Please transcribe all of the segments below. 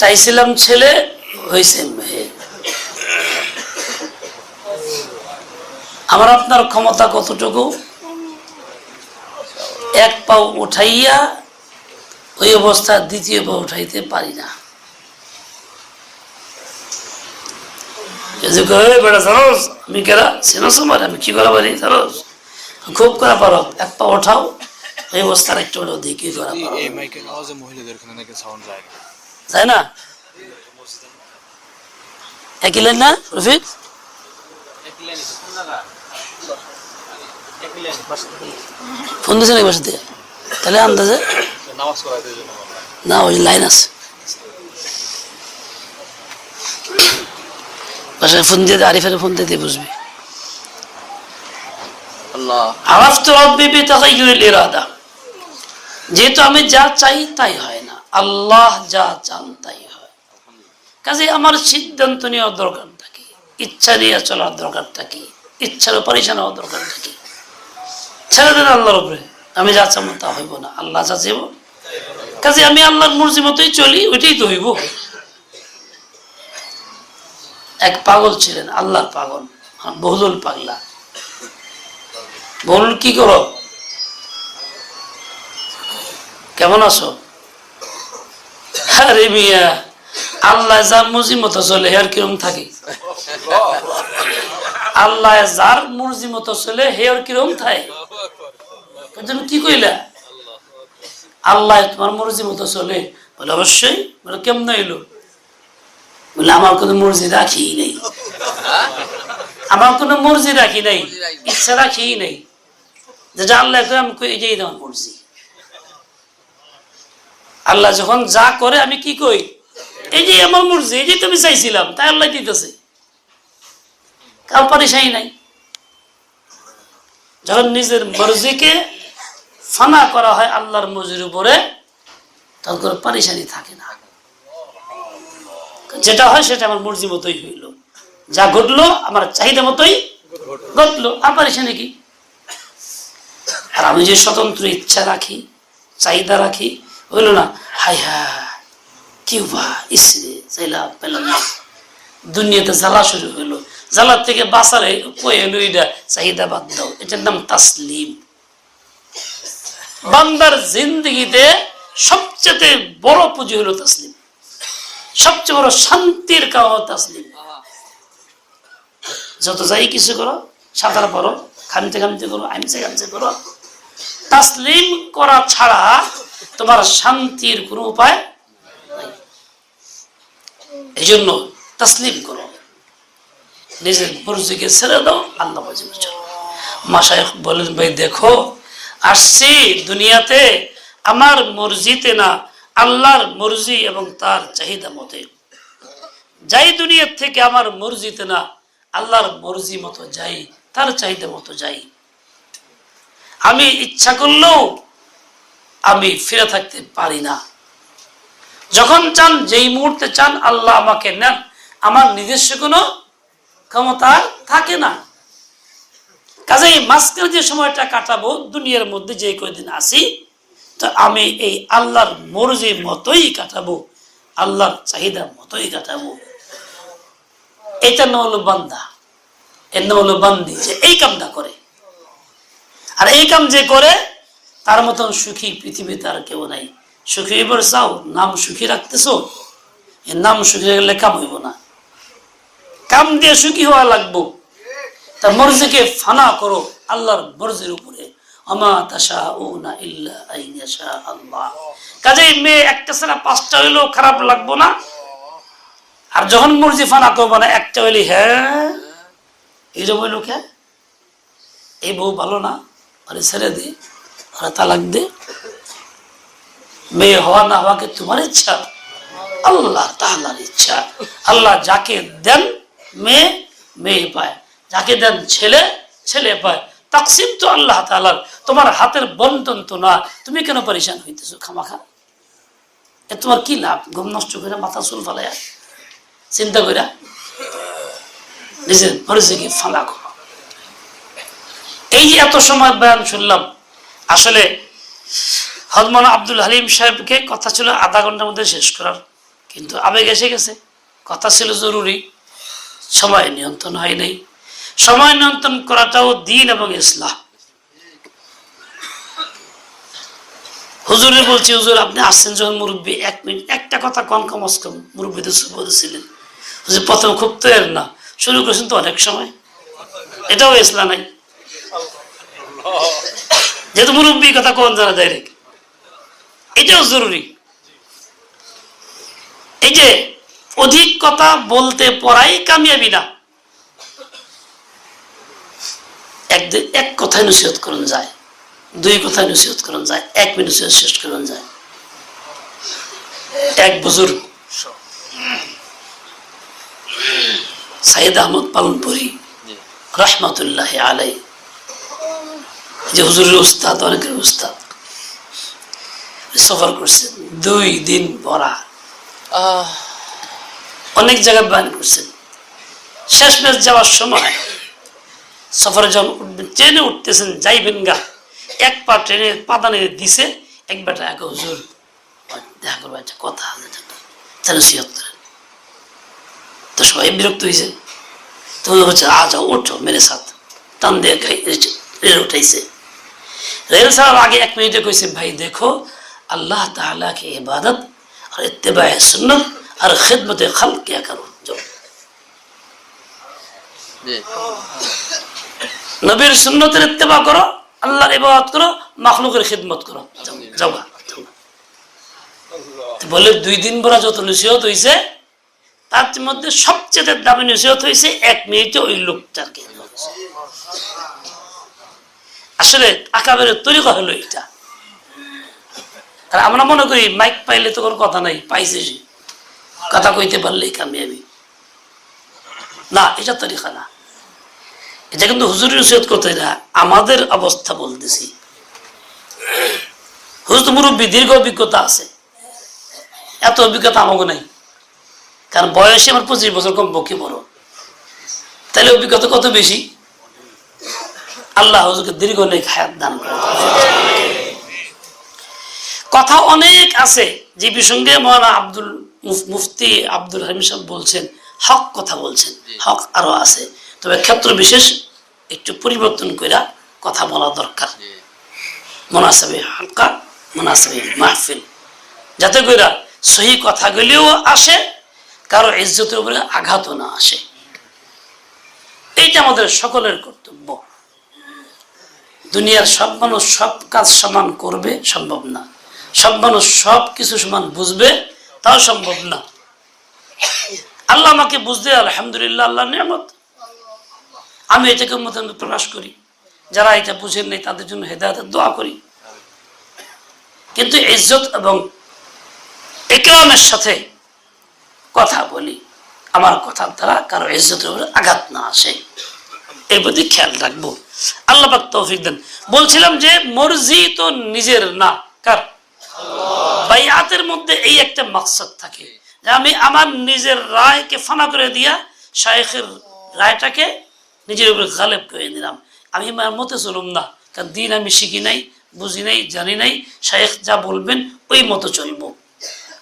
চাইছিলাম ছেলে, হয়েছে মেয়ে। আমার আপনার ক্ষমতা কতটুকু? এক পাও উঠাইয়া ওই অবস্থা দ্বিতীয় পাও উঠাইতে পারি না। আমি কেরা আমি কি করা পারি খুব করা পারো। এক পা ওঠাও এই অবস্থার একটু দেখি করা পারো মহিলাদের সাউন্ড যায় তাই না? একই লাইন না রফিক? ফোন দিয়েছে নাকি বাসা থেকে তাহলে আন্দাজে। না ওই লাইন আছে। বাসায় ফোন দিয়ে আরিফের ফোন দিয়ে বুঝবি আল্লাহ। আরাফতু রব্বি বিতাগাইয়ুরিল ইরাদা। যেহেতু আমি যা চাই তাই হয়। আল্লাহ যা চান তাই হয়। কাজে আমার সিদ্ধান্ত নেওয়ার দরকার থাকে, ইচ্ছা নিয়ে চলার দরকার থাকে, ইচ্ছার পরিচালনা হওয়ার দরকার থাকে। ছেড়ে দেন আল্লাহর উপরে, আমি যা চাবো তা হইব না, আল্লাহ যা চাইব। কাজে আমি আল্লাহর মর্জি মতোই চলি, ওইটাই তো হইব। এক পাগল ছিলেন, আল্লাহর পাগল, বহুদল পাগলা। বলুন কি করো? কেমন আছো? আরে মিয়া, আল্লাহ মর্জি মতো চলে, হেয়ার কিরম থাকে? আল্লাহ যার মর্জি মতো চলে কিরম থাকে? কি কইলা? আল্লাহ তোমার মর্জি মতো চলে। বলে, অবশ্যই। বলে, কেমন এলো বলে, আমার কোনো মর্জি রাখি নেই। আমার কোনো মর্জি রাখি নাই, ইচ্ছা রাখি নাই। যেটা আল্লাহ আমি এটাই আমার মর্জি। আল্লাহ যখন যা করে, আমি কি কই? এই যে আমার মর্জি, এই যে তুমি চাইছিলাম, তাই আল্লাহ দিতেছে। কার পারিসাই নাই। যখন নিজের মর্জিকে ফানা করা হয় আল্লাহর মর্জির উপরে, তখন কোনো পারিসানি থাকে না। যেটা হয় সেটা আমার মর্জি মতোই হইল। যা ঘটলো, আমার চাহিদা মতোই ঘটলো। আর পারিসানি কি? আর আমি যে স্বতন্ত্র ইচ্ছা রাখি, চাহিদা রাখি হইল না? হাই হাই কি পেলাম না দুনিয়াতে জ্বালা শুরু হইল জ্বালার থেকে বাঁচারে কই হইল এটা? চাহিদা বাদ দাও। এটার নাম তাসলিম। বান্দার জিন্দগিতে সবচেয়ে বড় পুঁজি হলো তাসলিম। সবচেয়ে বড় শান্তির কাও তাসলিম। যত যাই কিছু করো, সাঁতার পড়ো খামতে খামতে করো আইমসে খামতে করো। তাসলিম করা ছাড়া তোমার শান্তির কোনো উপায় এই জন্য তাসলিম করো। নিজের মর্জিকে ছেড়ে দাও, আল্লাহ মাসায় বলেন, ভাই, দেখো, আসছি দুনিয়াতে। আমার মর্জিতে না, আল্লাহর মর্জি এবং তার চাহিদা মতে যাই দুনিয়ার থেকে আমার মর্জিতে না, আল্লাহর মর্জি মতো যাই, তার চাহিদা মতো যাই। আমি ইচ্ছা করলেও আমি ফিরে থাকতে পারি না। যখন চান, যেই মুহূর্তে চান, আল্লাহ আমাকে নেন। আমার নিজস্ব কোনো ক্ষমতা থাকে না। কাজেই মাঝখানে যে সময়টা কাটাবো, দুনিয়ার মধ্যে যে কয়দিন আসি তো আমি এই আল্লাহর মর্জি মতোই কাটাবো, আল্লাহর চাহিদা মতোই কাটাবো। এটা নাম হলো বান্দা এর নাম হলো বান্দি যে এই কামটা করে। আর এই কাম যে করে তার মতন সুখী পৃথিবীতে আর কেউ নাই। সুখী এবার চাও, নাম সুখী রাখতেছো? এর নাম সুখী গেলে কাম হইব না। কাম দিয়ে সুখী হওয়া লাগবো। তার মর্জিকে ফানা করো আল্লাহর মর্জির উপরে। আমা ও না ইল্লা আল্লাহ কাজেই মেয়ে একটা ছাড়া পাঁচটা হইলেও খারাপ লাগবো না। আর যখন মর্জি ফানা করব না, একটা হইলে হ্যাঁ এইরকম হইল কে? এই বউ ভালো না? আরে ছেড়ে দে। তালাক দে মেয়ে হওয়া না হওয়াকে তোমার ইচ্ছা? আল্লাহ তাহলার ইচ্ছা। আল্লাহ যাকে দেন মেয়ে মেয়ে পায়। যাকে দেন ছেলে ছেলে পায়। তাকসিম তো আল্লাহ তালার তোমার হাতের বন্টন তো না। তুমি কেন পরিশান হইতেছো খামাখা? এ তোমার কি লাভ? ঘুম নষ্ট করে মাথা চুল ফালাইয়া চিন্তা করে নিজের পরিচয়কে ফালা এই যে এত সময় বয়ান শুনলাম আসলে হজমান আব্দুল হালিম সাহেবকে কথা ছিল আধা ঘণ্টার মধ্যে শেষ করার। কিন্তু আবেগ এসে গেছে। কথা ছিল জরুরি। সময় নিয়ন্ত্রণ হয় নাই। সময় নিয়ন্ত্রণ করাটাও দিন এবং ইসলাম হুজুরে বলছি, হুজুর, আপনি আসছেন যখন মুরব্বী, এক মিনিট, একটা কথা কম কমস কম। মুরব্বীদের বলেছিলেন হুজুর, প্রথম খুব তো এর না। শুরু করেছেন তো অনেক সময়। এটাও ইসলাম নাই। যেহেতু মুরব্বী কথা কোন জানা ডাইরেক্ট এটাও জরুরি। এই যে অধিক কথা বলতে পড়াই কামিয়াবি না। একদিন এক কথায় নসিহত করুন যায়। দুই কথায় নসিহত করুন যায়। এক মিনিট শেষ করুন যায়। এক বুজুর্গ। সাইদ আহমদ পালনপুরি রহমতুল্লাহ আলাই যে হুজুরের উস্তাদ অনেকের উস্তাদ। সফর করছেন দুই দিন ভরা অনেক জায়গায় বান করছেন শেষ ম্যাচ যাওয়ার সময় সফরে যখন উঠবেন ট্রেনে উঠতেছেন যাইবেন গা এক পা ট্রেনে পাদানে দিছে এক বেটা এক হুজুর দেখা করব একটা কথা আছে যেন সিহত করেন। তো সবাই বিরক্ত হয়েছে তো হচ্ছে আ যাও ওঠো মেরে সাথ। টান দিয়ে উঠাইছে। রেল ছাড়ার আগে এক মিনিটে কইছে ভাই দেখো আল্লাহ তাআলা কে ইবাদত আর ইত্তেবায় সুন্নত আর খিদমতে খালক কিয়া করো নবীর সুন্নতের ইত্তেবা করো আল্লাহর ইবাদত করো মাখলুকের খিদমত করো। তো বলে দুই দিন ভরা যত নসিহত হয়েছে তার মধ্যে সবচেয়ে দামি নসিহত হয়েছে এক মিনিটে ওই লোকটাকে। আসলে আকাবের তরিকা হলো এটা আর আমরা মনে করি মাইক পাইলে তো কোনো কথা নাই, পাইছে সে। কথা কইতে পারলেই কামিয়াবি। না, এটা তরিকা না। এটা কিন্তু হুজুরের নসিহত করতে না, আমাদের অবস্থা বলতেছি। হুজুর মুরব্বী, দীর্ঘ অভিজ্ঞতা আছে। এত অভিজ্ঞতা আমাকে নাই। কারণ বয়সে আমার পঁচিশ বছর কম পক্ষে বড়। তাহলে অভিজ্ঞতা কত বেশি? আল্লাহ হুজুরকে দীর্ঘ নেই হায়াত দান কথা অনেক আছে। যে প্রসঙ্গে মহানা আব্দুল মুফতি আব্দুল হামিম সাহেব বলছেন হক কথা বলছেন। হক আরও আছে। তবে ক্ষেত্র বিশেষ একটু পরিবর্তন করে কথা বলা দরকার। মোনাসাবে হালকা মোনাসাবে মাহফিল। যাতে করে সহি কথাগুলিও আসে কারও ইজ্জতের উপরে আঘাতও না আসে। এইটা আমাদের সকলের কর্তব্য। দুনিয়ার সব মানুষ সব কাজ সমান করবে, সম্ভব না। সব মানুষ সব কিছু সমান বুঝবে, তাও সম্ভব না। আল্লাহ আমাকে বুঝতে আলহামদুলিল্লাহ আল্লাহ নিয়ামত। আমি এটাকে মতন প্রকাশ করি। যারা এটা বুঝেন নাই, তাদের জন্য হেদায়তের দোয়া করি। কিন্তু ইজ্জত এবং একরামের সাথে কথা বলি, আমার কথার দ্বারা কারও ইজ্জতের উপরে আঘাত না আসে। এই প্রতি খেয়াল রাখব। আল্লাহ পাক তৌফিক দেন। বলছিলাম যে, মর্জি তো নিজের না, কার? বাইয়াতের মধ্যে এই একটা মাকসাদ থাকে যে, আমি আমার নিজের রায়কে ফানা করে দিয়া শায়েখের রায়টাকে নিজের উপরে গালেব করে দিলাম। আমি আমার মতে চলুম না, কারণ দিন আমি শিখি নাই, বুঝি নাই, জানি নাই, শায়েখ যা বলবেন ওই মতো চলবো।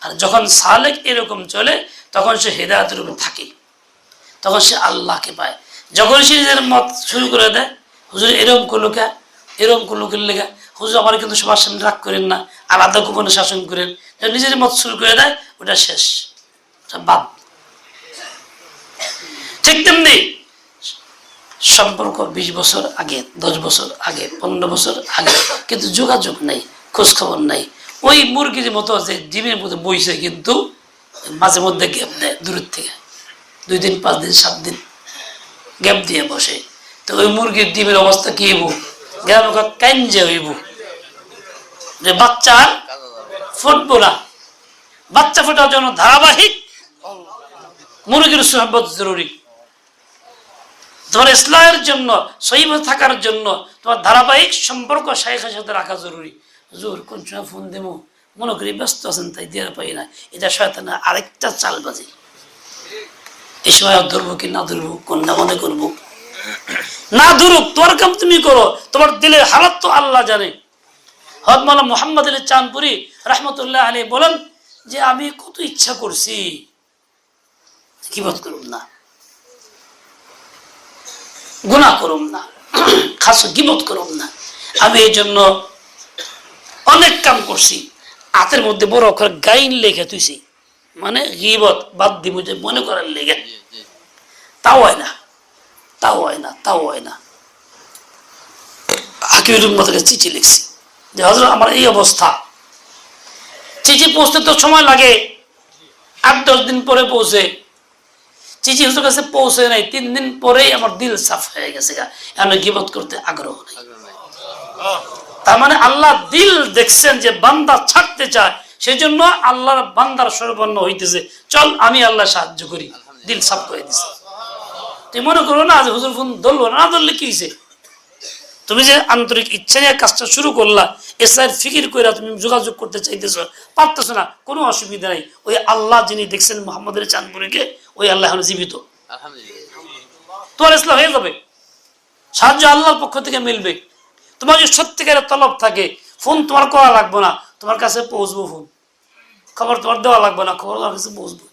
আর যখন সালেক এরকম চলে, তখন সে হেদায়তের উপর থাকে। তখন সে আল্লাহকে পায়। যখন সে নিজের মত শুরু করে দেয়, হুজুর এরম করল কে? এরকম করল করলে লেগে? হুজুর, আমার কিন্তু সবার সামনে রাগ করেন না, আলাদা গোপনে শাসন করেন। নিজের মত শুরু করে দেয়, ওটা শেষ বাদ। ঠিক তেমনি সম্পর্ক বিশ বছর আগে, দশ বছর আগে, পনেরো বছর আগে, কিন্তু যোগাযোগ নাই খোঁজ খবর নাই। ওই মুরগির মতো যে ডিমের মতো বইছে কিন্তু, মাঝে মধ্যে গ্যাপ দেয় দূরের থেকে। দুই দিন, পাঁচ দিন, সাত দিন। গ্যাপ দিয়ে বসে। তো ওই মুরগির ডিমের অবস্থা কি হইব? গ্রামে কাঞ্জে হইব? যে বাচ্চার ফুটবো না বাচ্চা ফোটার জন্য ধারাবাহিক মুরগির সোহাবত জরুরি। তোমার ইসলামের জন্য সহিব থাকার জন্য তোমার ধারাবাহিক সম্পর্ক শাহেখের সাথে রাখা জরুরি। জোর কোন সময় ফোন দেবো? মনে করি ব্যস্ত আছেন, তাই দিয়ে পাই না। এটা শয়তানা আরেকটা চাল এই সময় ধরবো কি না ধরবো মনে করব? না ধরুক, তোমার কাম তুমি করো, তোমার তো আল্লাহ জানে। হদমালা মোহাম্মদ আলী চাঁদপুরি রহমতুল্লাহ আলী বলেন যে, আমি কত ইচ্ছা করছি কিবত করুম না গুণা করুম না, খাস গিবত করুম না। আমি এই জন্য অনেক কাম করছি, হাতের মধ্যে বড় অক্ষর গাইন লেখে তুইছি মানে গিবত বাদ দিব যে মনে করার লেগে তাও হয় না, তাও হয় না, তাও হয় না। হাকিমের মতো চিঠি লিখছি। যে, হজরত, আমার এই অবস্থা। চিঠি পৌঁছতে তো সময় লাগে। আট, দশ দিন পরে পৌঁছে। চিঠি হুজুর কাছে পৌঁছে নাই। তিন দিন পরেই আমার দিল সাফ হয়ে গেছে গা। আমি গিবত করতে আগ্রহ নেই। তার মানে আল্লাহ দিল দেখছেন যে বান্দা ছাড়তে চায়। সেই জন্য আল্লাহর বান্দার সর্বন্ন হইতেছে। চল, আমি আল্লাহ সাহায্য করি। দিল সাফ করে দিছে। তুই মনে করো না যে হুজুর ফোন ধরলো? না ধরলে কি হয়েছে তুমি যে আন্তরিক ইচ্ছা নিয়ে কাজটা শুরু করলা এসআই ফিকির করে তুমি যোগাযোগ করতে চাইতেছ পারতেছ না কোনো অসুবিধা নাই। ওই আল্লাহ যিনি দেখছেন মোহাম্মদের চাঁদপুরীকে ওই আল্লাহ এখন জীবিত। তোমার ইসলাম হয়ে যাবে। সাহায্য আল্লাহর পক্ষ থেকে মিলবে। তোমার যদি সত্যিকারের তলব থাকে। ফোন তোমার করা লাগবে না। তোমার কাছে পৌঁছবো ফোন। খবর তোমার দেওয়া লাগবে না। খবর তোমার কাছে পৌঁছবো।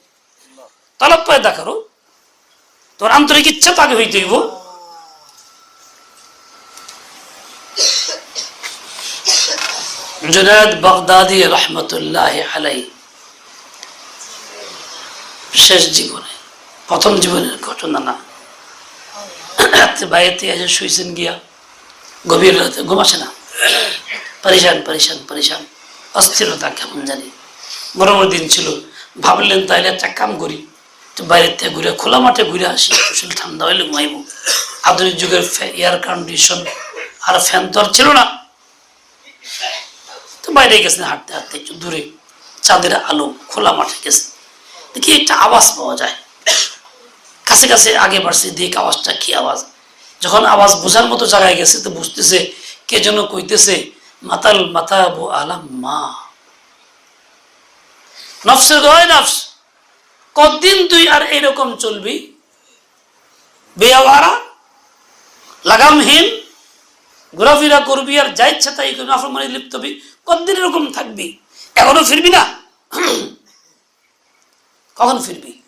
তলব পায় দেখারো। তোমার আন্তরিক ইচ্ছা তাকে হইতে হইব। জুনায়দ বাগদাদি রহমতুল্লাহ আলাই শেষ জীবনে, প্রথম জীবনের ঘটনা না। রাত্রে এসে শুয়েছেন গিয়া, গভীর রাতে ঘুম আসে না। পরিশান পরিশান পরিশান। অস্থিরতা কেমন জানি। গরমের দিন ছিল। ভাবলেন তাইলে একটা কাম করি। তো ঘুরে, খোলা মাঠে ঘুরে আসি শরীর ঠান্ডা হইলে ঘুমাইব। আধুনিক যুগের এয়ার কন্ডিশন আর ফ্যান তো আর ছিল না। তো বাইরে গেছেন হাঁটতে হাঁটতে একটু দূরে, চাঁদের আলো, খোলা মাঠে গেছে। দেখি একটা আওয়াজ পাওয়া যায়। কাছে কাছে আগে বাড়ছে, দেখ আওয়াজটা কি আওয়াজ। যখন আওয়াজ বোঝার মতো জায়গায় গেছে, তো বুঝতেছে, কে যেন কইতেছে, মাতাল মাথা বো আলাম মা নফসের গয় নফস। কতদিন তুই আর এরকম চলবি? বেয়াওয়ারা, লাগামহীন, ঘোরাফেরা করবি আর যা ইচ্ছা তাই করবি আফরমানি লিপ্ত হবি। কতদিন এরকম থাকবি? এখনও ফিরবি না? কখন ফিরবি?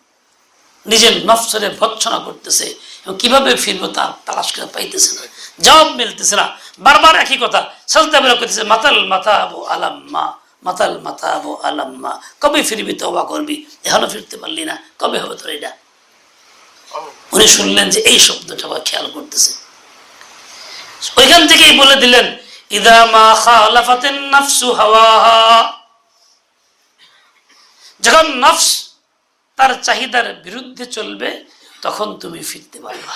নিজের নফসরে ভৎসনা করতেছে। এবং কীভাবে ফিরবো তা তালাশ করে পাইতেছে না। জবাব মিলতেছে না। বারবার একই কথা। সাজদা বেরা করতেছে, মাতাল মাথা আবু আলাম্মা। মাতাল মাথা আবু আলাম্মা। কবে ফিরবি তো অবাক করবি? এখনও ফিরতে পারলি না। কবে হবে তোর এটা? উনি শুনলেন যে এই শব্দটা আবার খেয়াল করতেছে। ওইখান থেকেই বলে দিলেন, ইদা মা খালাফাতেন নাফসু যখন নফস তার চাহিদার বিরুদ্ধে চলবে, তখন তুমি ফিরতে পারবা।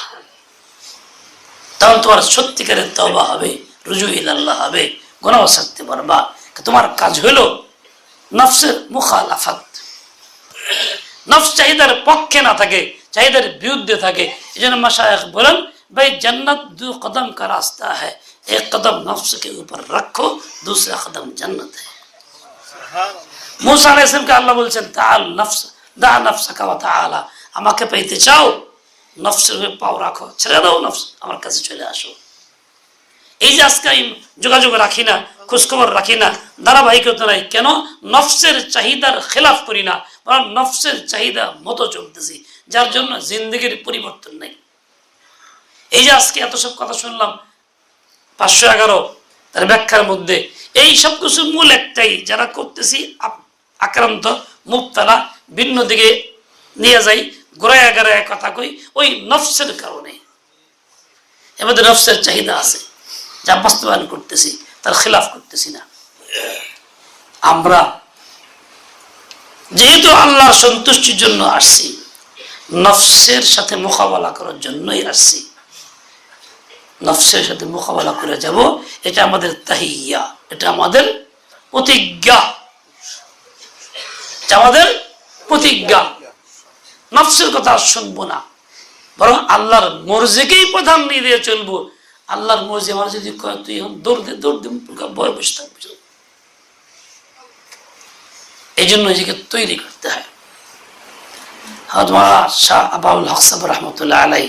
তখন তোমার সত্যিকারের তবা হবে, রুজু ইল্লাহ হবে গোনাও ছাড়তে পারবা। তোমার কাজ হলো নফসের মুখালাফাত। নফস চাহিদার পক্ষে না থাকে চাহিদার বিরুদ্ধে থাকে। এই জন্য মাসায়ক বলেন ভাই জান্নাত দু কদম কা রাস্তা হ্যাঁ এক কদম নফস উপর রাখো দুসরা কদম জান্নাত হ্যাঁ মুসা আলাইসলামকে আল্লাহ বলছেন দা নফস দা নফসা কাওয়া তালা আমাকে পাইতে চাও নফসের পাও রাখো। ছেড়ে দাও নফস আমার কাছে চলে আসো। এই যে আজকে আমি যোগাযোগ রাখি না খোঁজখবর রাখি না ধারাবাহিকতা নাই কেন নফসের চাহিদার খেলাফ করি না, বরং নফসের চাহিদা মতো চলতেছি, যার জন্য জিন্দগির পরিবর্তন নেই। এই যে আজকে এত সব কথা শুনলাম, পাঁচশো এগারো, তার ব্যাখ্যার মধ্যে, এই সব কিছু মূল একটাই, যারা করতেছি আক্রান্ত মুক্তালা ভিন্ন দিকে নিয়ে যাই, গোড়ায় গাড়ায় কথা কই, ওই নফসের কারণে। মধ্যে নফসের চাহিদা আছে, যা বাস্তবায়ন করতেছি। তার খেলাফ করতেছি না। আমরা যেহেতু আল্লাহ সন্তুষ্টির জন্য আসছি, নফসের সাথে মোকাবেলা করার জন্যই আসছি। নফসের সাথে মোকাবেলা করে যাব, এটা আমাদের তাহিয়া, এটা আমাদের প্রতিজ্ঞা। আমাদের প্রতিজ্ঞা। নফসের কথা শুনব না। বরং আল্লাহর মর্জিকেই প্রধান নিয়ে দিয়ে চলবো। আল্লাহর মর্জি, আমার যদি কয়, তুই এখন দৌড় দে দৌড় দে বয় বসে থাকবি এই জন্য নিজেকে তৈরি করতে হয়। শাহ আবাউল হকসাব রহমতুল্লাহ আলাই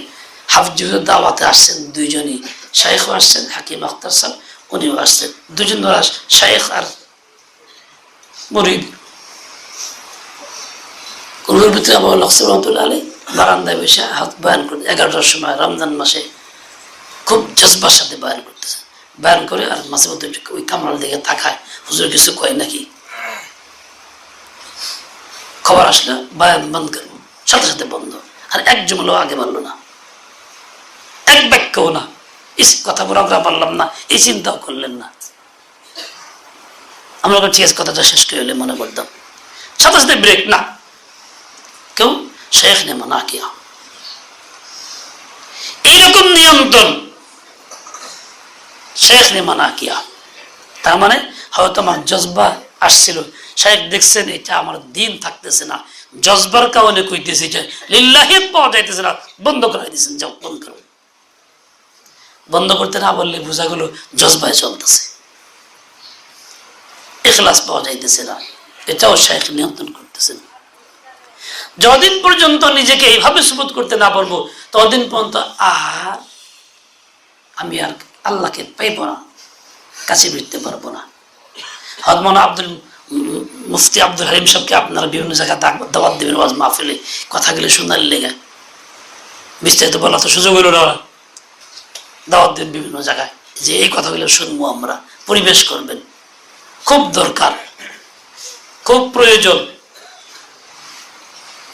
দাওয়াতে আসছেন, দুইজনই শাইখও আসছেন, হাকিম আখতার উনিও আসছেন। দুজন ধরা আর মুরিদ। রুমের ভিতরে আবার লক্সর রহমতুল্লাহ আলী বারান্দায় বসে হাত বয়ান করে এগারোটার সময়, রমজান মাসে খুব জজবার সাথে বয়ান করতেছে। বয়ান করে আর মাঝে মধ্যে ওই কামরার দিকে তাকায়। হুজুর কিছু কয় নাকি? খবর আসলে, বয়ান বন্ধ করব সাথে সাথে বন্ধ। আর এক জুমলো আগে বলল না। এক বাক্যও না। ইস, কথা বলে আমরা পারলাম না, এই চিন্তাও করলেন না। আমরা ঠিক আছে, কথাটা শেষ করে হলে মনে করতাম। সাথে সাথে ব্রেক না। কেউ? শেখ নে মানা কিয়া এইরকম নিয়ন্ত্রণ শেখ নে মানা কিয়া। তার মানে হয়তো আমার জজবা আসছিল। শেখ দেখছেন, এটা আমার দিন থাকতেছে না। জজবার কারণে কইতেছে যে, লিল্লাহি পাওয়া যাইতেছে না। বন্ধ করাই দিয়েছেন, যাও, বন্ধ করো। বন্ধ করতে না বললে বোঝা গেল জজবায় চলতেছে। এখলাস পাওয়া যাইতেছে না। এটাও শেখ নিয়ন্ত্রণ করতেছেন। যতদিন পর্যন্ত নিজেকে এইভাবে সুবোধ করতে না পারব, ততদিন পর্যন্ত আর আমি আর আল্লাহকে পাইব না কাছে ফিরতে পারব না। হদমন আব্দুল মুফতি আব্দুল হালিম সাহেবকে আপনারা বিভিন্ন জায়গায় দাওয়াত দেবেন ওয়াজ মাহফিলে কথাগুলি শোনার লেগে। বিস্তারিত বলা তো সুযোগ হইল না। দাওয়াত দেন বিভিন্ন জায়গায় যে এই কথাগুলো শুনব আমরা পরিবেশ করবেন। খুব দরকার খুব প্রয়োজন।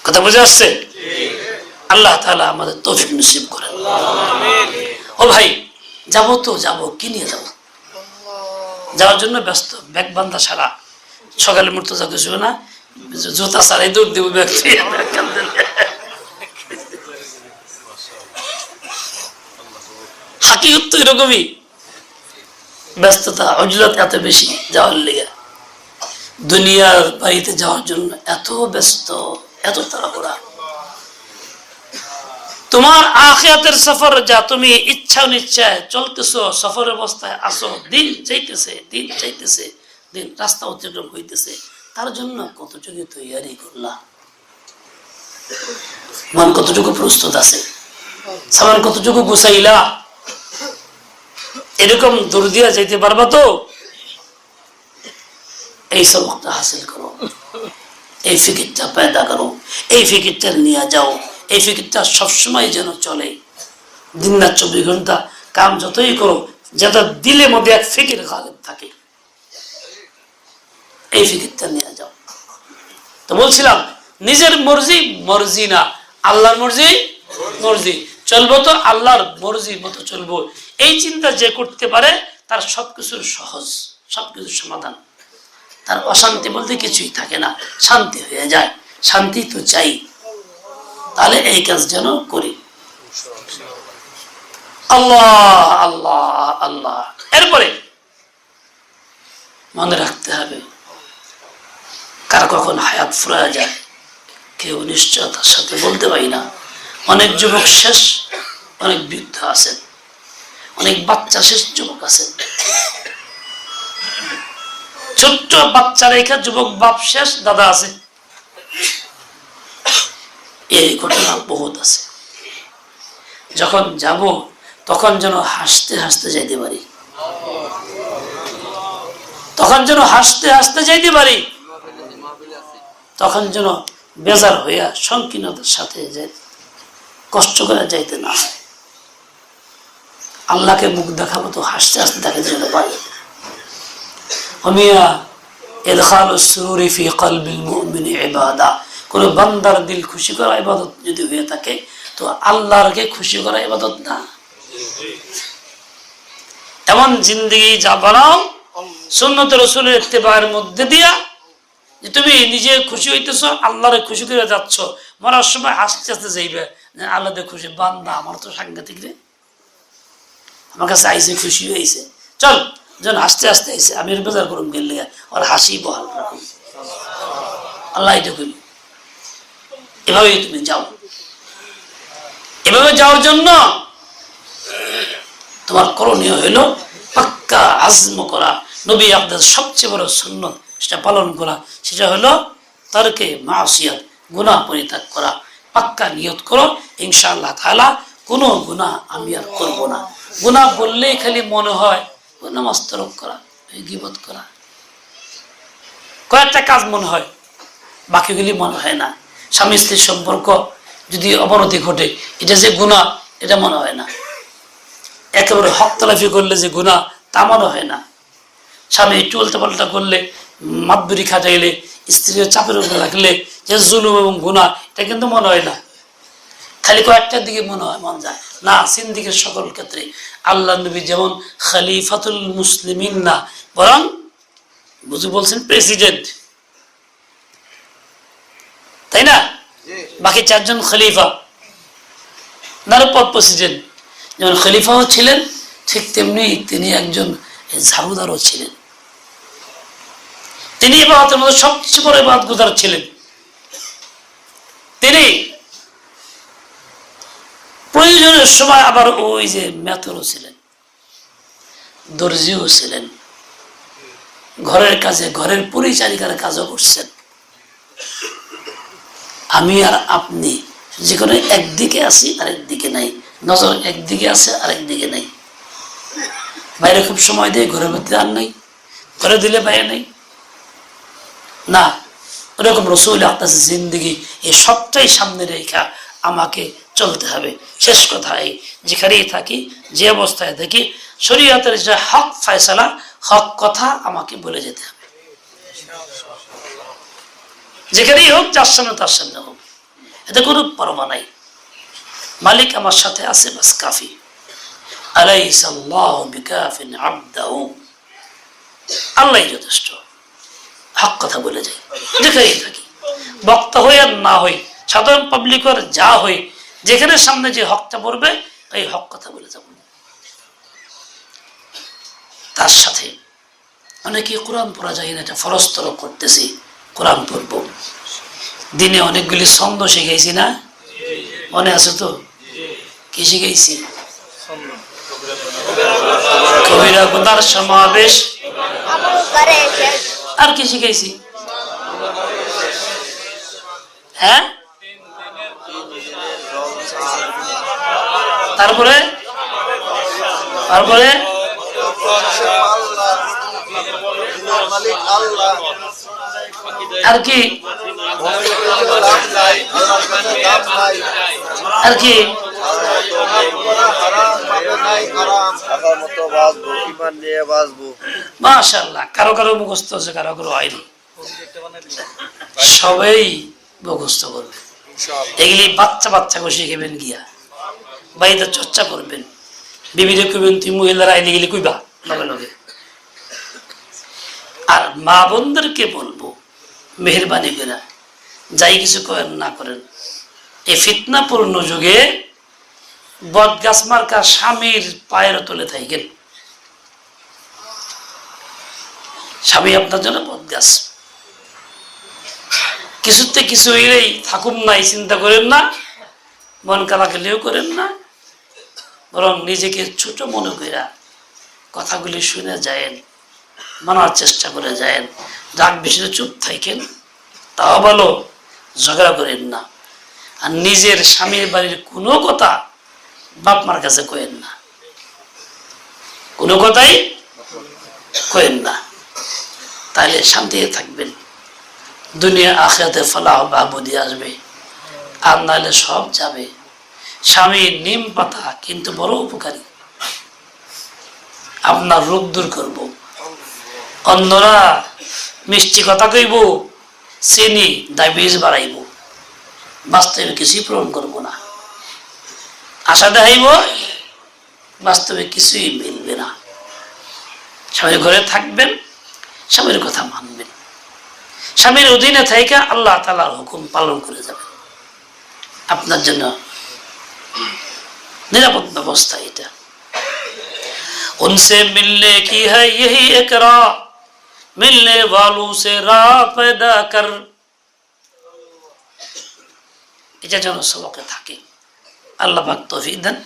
কথা বুঝে আসছে? আল্লাহ তাআলা আমাদের তৌফিক নসিব করেন। ও ভাই যাব তো যাব কি নিয়ে যাব? যাওয়ার জন্য ব্যস্ত ব্যাগ বান্ধা সারা সকালে মুর্তজা কিছু না জুতা সারাই দৌড় দিব ব্যাগ। হাকিকত তো এরকমই। ব্যস্ততা অজলত এত বেশি যাওয়ার লেগে। দুনিয়ার বাড়িতে যাওয়ার জন্য এত ব্যস্ত এত তাড়াহুড়া। তোমার আখিয়াতের সফর যা তুমি ইচ্ছা অনিচ্ছায় চলতেছো, সফর অবস্থায় আসো দিন চাইতেছে দিন চাইতেছে, দিন রাস্তা অতিক্রম হইতেছে, তার জন্য কতটুকু তৈয়ারি করলাম মন কতটুকু প্রস্তুত আছে? সামান কতটুকু গুছাইলা? এরকম দূর দিয়া যাইতে পারবা তো? এই সবকটা হাসিল করো, এই ফিকিরটা পেদা করো, এই ফিকিরটা নিয়ে যাও। এই ফিকিরটা সবসময় যেন চলে। দিন রাত চব্বিশ ঘণ্টা কাম যতই করো যাতে দিলে মধ্যে এক ফিকির গালেব থাকে। এই ফিকিরটা নিয়ে যাও। তো বলছিলাম, নিজের মর্জি মর্জি না, আল্লাহর মর্জি মর্জি। চলবো তো আল্লাহর মর্জি মতো চলবো। এই চিন্তা যে করতে পারে, তার সবকিছুর সহজ, সবকিছুর সমাধান। তার অশান্তি বলতে কিছুই থাকে না, শান্তি হয়ে যায়। শান্তি তো চাই। তাহলে এই কাজ যেন করি। আল্লাহ আল্লাহ আল্লাহ। এরপরে মনে রাখতে হবে, কার কখন হায়াত ফুরা যায়, কেউ নিশ্চয়তার সাথে বলতে পারি না। অনেক যুবক শেষ, অনেক বৃদ্ধ আছেন, অনেক বাচ্চা শেষ, যুবক আছেন। ছোট্ট বাচ্চা রেখা যুবক বাপ শেষ, দাদা আছে। এই ঘটনা বহুত আছে। যখন যাব, তখন যেন হাসতে হাসতে যাইতে পারি। তখন যেন হাসতে হাসতে যাইতে পারি। তখন যেন বেজার হইয়া সংকীর্ণতার সাথে কষ্ট করে যাইতে না আল্লাহকে মুখ দেখাবো তো হাসতে হাসতে দেখা যেতে পারি। অমিয়া এদখাল সুরুরি ফি কলবিল মুমিন ইবাদা। কোন বান্দার দিল খুশি করা ইবাদত যদি হয়ে থাকে, তো আল্লাহরকে খুশি করা ইবাদত না। এমন জিন্দগি যা বানাও সুন্নত রসুলের ইত্তেবার মধ্যে দিয়া, যে তুমি নিজে খুশি হইতেছ, আল্লাহরে খুশি করে যাচ্ছ, মরার সময় হাসতে হাসতে যাইবে আল্লাহ খুশি, বান্দা, আমার তো সাংঘাতিক রে। আমার কাছে আইসে খুশি হয়েছে চল যখন হাসতে হাসতে আইসে আমি বেজার করুন গেলে, ওর হাসি বহাল রাখুন আল্লাহ এটা করি এভাবেই তুমি যাও। এভাবে যাওয়ার জন্য তোমার করণীয় হইল পাক্কা আজম করা। নবী আপনার সবচেয়ে বড় সুন্নত সেটা পালন করা। সেটা হলো তারকে মাসিয়াত, গুনাহ পরিত্যাগ করা। পাক্কা নিয়ত করো, ইনশাআল্লাহ তাআলা কোনো গুনাহ আমি আর করব না। গুনাহ বললেই খালি মনে হয় নামাজ করা, গিবত করা। কয়েকটা কাজ মনে হয়, বাকিগুলি মনে হয় না। স্বামী স্ত্রীর সম্পর্ক যদি অবনতি ঘটে, এটা যে গুণা এটা মনে হয় না। একেবারে হক তলাফি করলে যে গুণা তা মনে হয় না। স্বামী একটু উল্টাপাল্টা করলে মাতবুরি খাটাইলে, স্ত্রীর চাপের উপরে রাখলে, যে জুলুম এবং গুণা এটা কিন্তু মনে হয় না। খালি কয়েকটার দিকে মনে হয়, মন যায়। না, সিন্দিকের সকল ক্ষেত্রে আল্লাহ নবী যেমন খালিফাতুল মুসলিমিন না, বরং বুঝু বলছেন প্রেসিডেন্ট তাই না? বাকি চারজন খলিফা। নারো পদ প্রেসিডেন্ট যেমন খলিফাও ছিলেন ঠিক তেমনি তিনি একজন ঝাড়ুদারও ছিলেন। তিনি এবাদতের মধ্যে সবচেয়ে বড় এবাদত গুজার ছিলেন। তিনি প্রয়োজনের সময় আবার ওই যে মেথরও ছিলেন দর্জিও ছিলেন। ঘরের কাজে ঘরের পরিচারিকার কাজও করছেন। আমি আর আপনি যে কোনো একদিকে আছি আরেক দিকে নাই। নজর একদিকে আছে আরেক দিকে নাই। বাইরে খুব সময় দিয়ে, ঘরের মধ্যে আর নাই। ঘরে দিলে বাইরে নাই। না, ওরকম রসুল আপনার জিন্দগি এই সবটাই সামনে রেখা আমাকে চলতে হবে। শেষ কথা এই, যেখানেই থাকি, যে অবস্থায় থাকি, শরীয়তের যে হক ফয়সালা, হক কথা আমাকে বলে যেতে হবে। যেখানেই হোক, যার সামনে তার সামনে হোক। এতে কোনো পরমা নাই। মালিক আমার সাথে আছে, বাস কাফি। আল্লাহ যথেষ্ট। হক কথা বলে যাই থাকি। বক্তা হই আর না হই, সাধারণ যা হই, যেখানে সামনে যে হকটা পড়বে, এই হক কথা বলে যাব। তার সাথে অনেকে কোরআন পড়া যায় না, এটা ফরস্তর করতেছি। কোরআন পড়ব। দিনে অনেকগুলি ছন্দ শিখাইছি না? মনে আছে তো? কি শিখাইছি? কবিরা গুনার সমাবেশ। আর কি শিখাইছি? হ্যাঁ? তারপরে? তারপরে? আর কি আর কি মাশাল্লাহ কারও কারও মুখস্থ আছে, কারও কারও হয়নি। সবাই মুখস্থ করবে। এগুলি বাচ্চা বাচ্চা বাচ্চাকে শিখেবেন গিয়া। বাড়িতে চর্চা করবেন। বিবিধ কইবেন তুই মহিলারা আইলে গেলে কইবা, লগে লগে। আর মা বোনদেরকে বলব মেহরবানি করে। যাই কিছু করেন, না করেন। এই ফিতনাপূর্ণ যুগে বদগাছ মার্কা স্বামীর পায়ের তলে থাকেন। স্বামী আপনার জন্য বদগাছ কিছুতে কিছু হইলেই থাকুম নাই চিন্তা করেন না। মন কালাকালিও করেন না। বরং নিজেকে ছোট মনে করা কথাগুলি শুনে যায়েন। মানার চেষ্টা করে যায়েন। রাগ বেশি চুপ থাকেন, তাও ভালো ঝগড়া করেন না। আর নিজের স্বামীর বাড়ির কোনো কথা বাপ মার কাছে কয়েন না। কোনো কথাই কয়েন না। তাহলে শান্তিতে থাকবেন। দুনিয়া আখেরাতে ফলাহ বাবুদি আসবে। আর নাহলে সব যাবে। স্বামী নিম পাতা, কিন্তু বড় উপকারী। আপনার রোগ দূর করব। অন্যরা মিষ্টি কথা কইব চিনি ডায়াবেটিস বাড়াইব বাস্তবে কিছুই পূরণ করব না আশা দেখাইব বাস্তবে কিছুই মিলবে না স্বামীর ঘরে থাকবেন স্বামীর কথা মানবেন স্বামীর অধীনে থেকে আল্লাহ তালার হুকুম পালন করে যাবেন আপনার জন্য निरापद व्यवस्था এটা उनसे मिलने की है यही एक राह ملنے والوں سے راہ پیدا کر এটা যেন সবকে থাকে আল্লাহ পাক তৌফিক দেন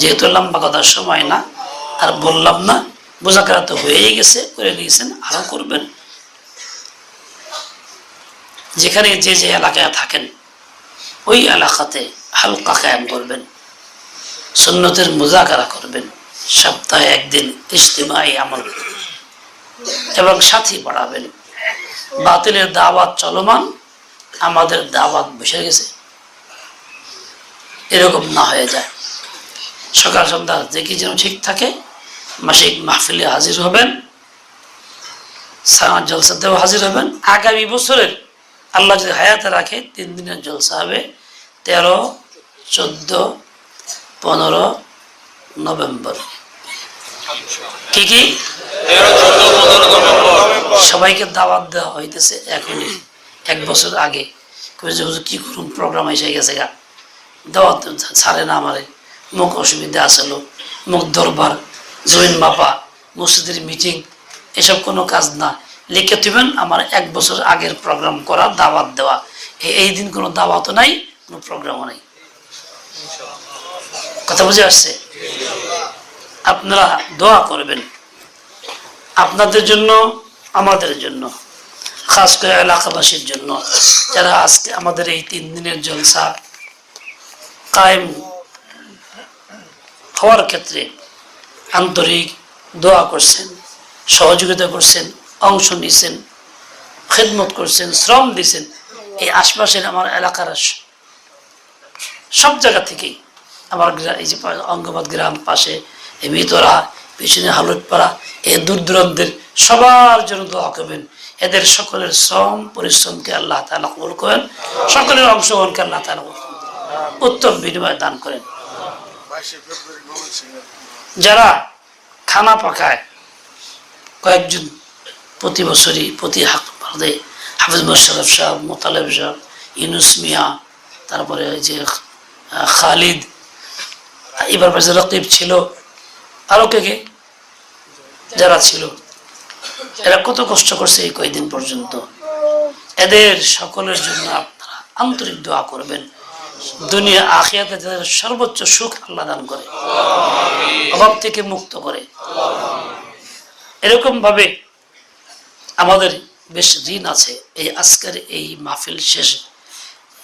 যেহেতু লম্বা কথার সময় না আর বললাম না বোঝাকারা তো হয়েই গেছে করে নিয়েছেন আরও করবেন যেখানে যে যে এলাকায় থাকেন, ওই এলাকাতে হালকা কায়াম করবেন। সুন্নতের মোজাকারা করবেন। সপ্তাহে একদিন ইজতেমাই আমল। এবং সাথী বাড়াবেন বাতিলের দাওয়াত চলমান, আমাদের দাওয়াত বসে গেছে। এরকম না হয়ে যায়। সকাল সন্ধ্যা দেখি যেন ঠিক থাকে, মাসিক মাহফিলে হাজির হবেন সারা জলসাতেও হাজির হবেন। আগামী বছরের আল্লাহ যদি হায়াতে রাখে, তিন দিনের জলসা হবে, তেরো, চোদ্দ, পনেরো নভেম্বর। কি কি? সবাইকে দাওয়াত দেওয়া হইতেছে এখনই, এক বছর আগে। কি করুন প্রোগ্রাম এসে গেছে গা। দাওয়াত ছাড়ে না আমারে। মুখ অসুবিধা আসলো মুখ দরবার জৈন মাপা, মসজিদের মিটিং এসব কোনো কাজ না। লিখে দিবেন আমার এক বছর আগের প্রোগ্রাম করা, দাওয়াত দেওয়া। এই দিন কোনো দাওয়াতও নাই, কোনো প্রোগ্রামও নাই। কথা বুঝে আসছে? আপনারা দোয়া করবেন। আপনাদের জন্য, আমাদের জন্য, খাস করে এলাকাবাসীর জন্য। যারা আজকে আমাদের এই তিন দিনের জলসা কায়েম হওয়ার ক্ষেত্রে আন্তরিক দোয়া করছেন, সহযোগিতা করছেন, অংশ নিয়েছেন খেদমত করছেন, শ্রম দিয়েছেন এই আশপাশের আমার এলাকার সব জায়গা থেকেই আমার এই যে অঙ্গবাদ গ্রাম পাশে এই ভিতরা, পিছনে হালুটপাড়া এই দূর দূরান্তের সবার জন্য দোয়া করবেন। এদের সকলের শ্রম পরিশ্রমকে আল্লাহ তালা কবুল করেন। সকলের অংশগ্রহণকে আল্লাহ তালা উত্তম বিনিময় দান করেন। যারা খানা পাকায়, কয়েকজন প্রতি বছরই, প্রতি হাফিজ মোশারফ সাহ মোতালেব সাহ ইউনুস মিয়া, তারপরে ওই যে খালিদ, এবার রকিব ছিল আরও কে? কে যারা ছিল। এরা কত কষ্ট করছে এই কয়দিন পর্যন্ত। এদের সকলের জন্য আপনারা আন্তরিক দোয়া করবেন। দুনিয়া আখিয়াতে তাদের সর্বোচ্চ সুখ আল্লাহ দান করে। অভাব থেকে মুক্ত করে। এরকম ভাবে আমাদের বেশ ঋণ আছে। এই আজকের এই মাহফিল শেষ।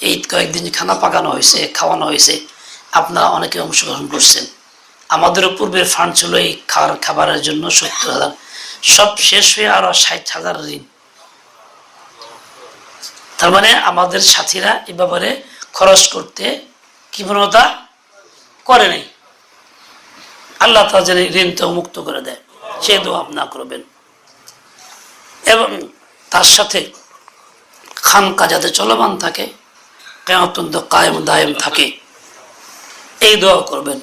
এই কয়েকদিন খানা পাকানো হয়েছে, খাওয়ানো হয়েছে। আপনারা অনেকে অংশগ্রহণ করছেন। আমাদেরও পূর্বের ফান্ড ছিল এই খাওয়ার খাবারের জন্য সত্তর হাজার। সব শেষ হয়ে আরও ষাট হাজার ঋণ। তার মানে আমাদের সাথীরা এ ব্যাপারে খরচ করতে কি প্রণতা করে নাই। আল্লাহ তা যেন ঋণটাও মুক্ত করে দেয়। সে দোয়া আপনা করবেন। এবং তার সাথে খানকা যাতে চলমান থাকে অত্যন্ত কায়েম দায়েম থাকে। এই দোয়া করবেন।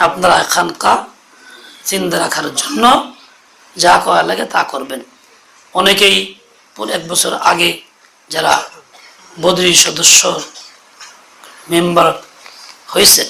আপনারা এখানকার চিন্তা রাখার জন্য যা করা লাগে তা করবেন। অনেকেই এক বছর আগে যারা বদরি সদস্য, মেম্বার হয়েছে